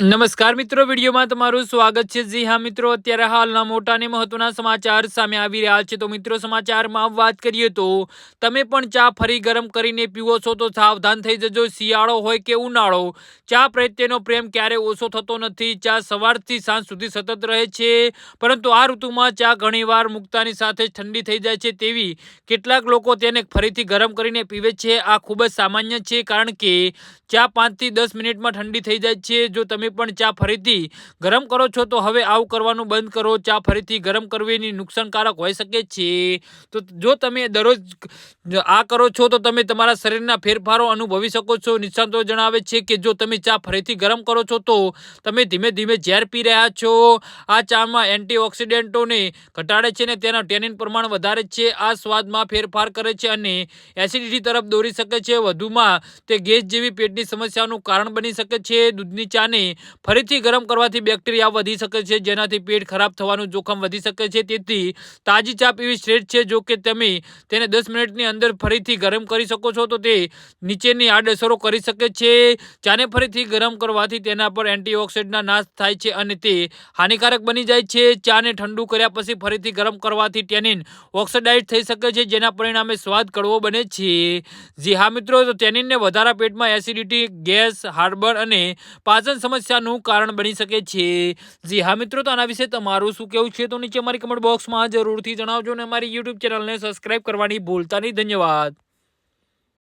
નમસ્કાર મિત્રો, વિડીયોમાં તમારું સ્વાગત છે. જી હા મિત્રો, અત્યારે હાલના મોટા અને મહત્વના સમાચાર સામે આવી રહ્યા છે. તો મિત્રો, સમાચારમાં વાત કરીએ તો તમે પણ ચા ફરી ગરમ કરીને પીવો છો તો સાવધાન થઈ જજો. શિયાળો હોય કે ઉનાળો, ચા પ્રત્યેનો પ્રેમ ક્યારે ઓછો થતો નથી. ચા સવારથી સાંજ સુધી સતત રહે છે. પરંતુ આ ઋતુમાં ચા ઘણીવાર મુક્તાની સાથે ઠંડી થઈ જાય છે. તેવી કેટલાક લોકો તેને ફરીથી ગરમ કરીને પીવે છે. આ ખૂબ જ સામાન્ય છે કારણ કે ચા પાંચથી દસ મિનિટમાં ઠંડી થઈ જાય છે. જો તમે પણ ચા ફરીથી ગરમ કરો છો, તો હવે આવું કરવાનું બંધ કરો. ચા ફરીથી ગરમ કરવીની નુકસાનકારક હોઈ શકે છે. તો જો તમે દરરોજ આ કરો છો, તો તમે તમારા શરીરના ફેરફારો અનુભવી શકો છો. નિષ્ણાતો જણાવે છે કે જો તમે ચા ફરીથી ગરમ કરો છો, તો તમે ધીમે ધીમે ઝેર પી રહ્યા છો. આ ચામાં એન્ટીઓક્સિડન્ટોને ઘટાડે છે અને તેના ટેનિન પ્રમાણ વધારે છે. આ સ્વાદમાં ફેરફાર કરે છે અને એસિડિટી તરફ દોરી શકે છે. વધુમાં તે ગેસ જેવી પેટની સમસ્યાનું કારણ બની શકે છે. દૂધની ચાને ફરીથી ગરમ કરવાથી બેક્ટેરિયા વધી શકે છે, જેનાથી પેટ ખરાબ થવાનું જોખમ વધી શકે છે. તેથી તાજી ચા પીવી શ્રેષ્ઠ છે, જો કે તમે તેને દસ મિનિટની અંદર ફરીથી ગરમ કરી શકો છો, તો તે નીચેની આડઅસરો કરી શકે છે. ચાને ફરીથી ગરમ કરવાથી તેના પર એન્ટીઓક્સિડન્ટના નાશ થાય છે અને તે હાનિકારક બની જાય છે. ચાને ઠંડુ કર્યા પછી ફરીથી ગરમ કરવાથી ટેનિન ઓક્સિડાઇઝ થઈ શકે છે, જેના પરિણામે સ્વાદ કડવો બને છે. જી હા મિત્રો, તો ટેનિનને વધારા પેટમાં એસિડિટી, ગેસ હાર્બર અને પાચન સમસ્યા સમસ્યાનું કારણ બની શકે છે. જી હા મિત્રો, તો આના વિશે તમારું શું કહેવું છે તો નીચે અમારી કમેન્ટ બોક્સમાં જરૂરથી જણાવજો અને અમારી યુટ્યુબ ચેનલને સબસ્ક્રાઈબ કરવાની ભૂલતા નહીં. ધન્યવાદ.